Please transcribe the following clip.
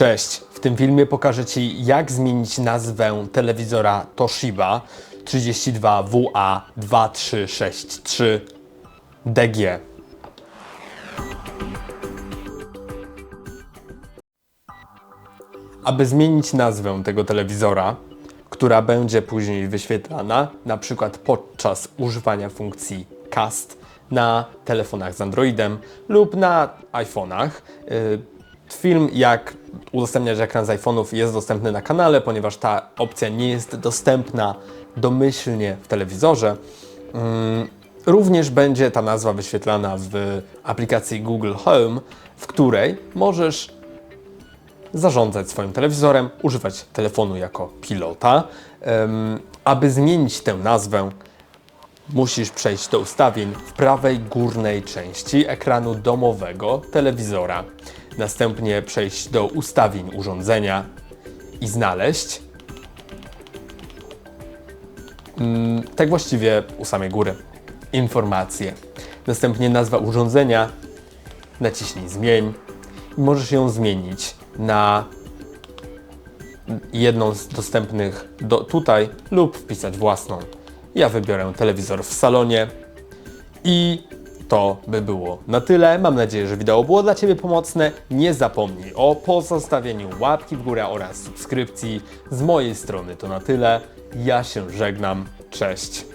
Cześć! W tym filmie pokażę Ci, jak zmienić nazwę telewizora Toshiba 32WA2363DG. Aby zmienić nazwę tego telewizora, która będzie później wyświetlana, na przykład podczas używania funkcji Cast na telefonach z Androidem lub na iPhone'ach. y, Film, jak udostępniać ekran z iPhone'ów, jest dostępny na kanale, ponieważ ta opcja nie jest dostępna domyślnie w telewizorze. Mm, Również będzie ta nazwa wyświetlana w aplikacji Google Home, w której możesz zarządzać swoim telewizorem, używać telefonu jako pilota. Aby zmienić tę nazwę, musisz przejść do ustawień w prawej górnej części ekranu domowego telewizora. Następnie przejść do ustawień urządzenia i znaleźć mm, tak właściwie u samej góry informacje. Następnie nazwa urządzenia, naciśnij zmień i możesz ją zmienić na jedną z dostępnych do, tutaj lub wpisać własną. Ja wybiorę telewizor w salonie i to by było na tyle. Mam nadzieję, że wideo było dla Ciebie pomocne. Nie zapomnij o pozostawieniu łapki w górę oraz subskrypcji. Z mojej strony to na tyle. Ja się żegnam. Cześć.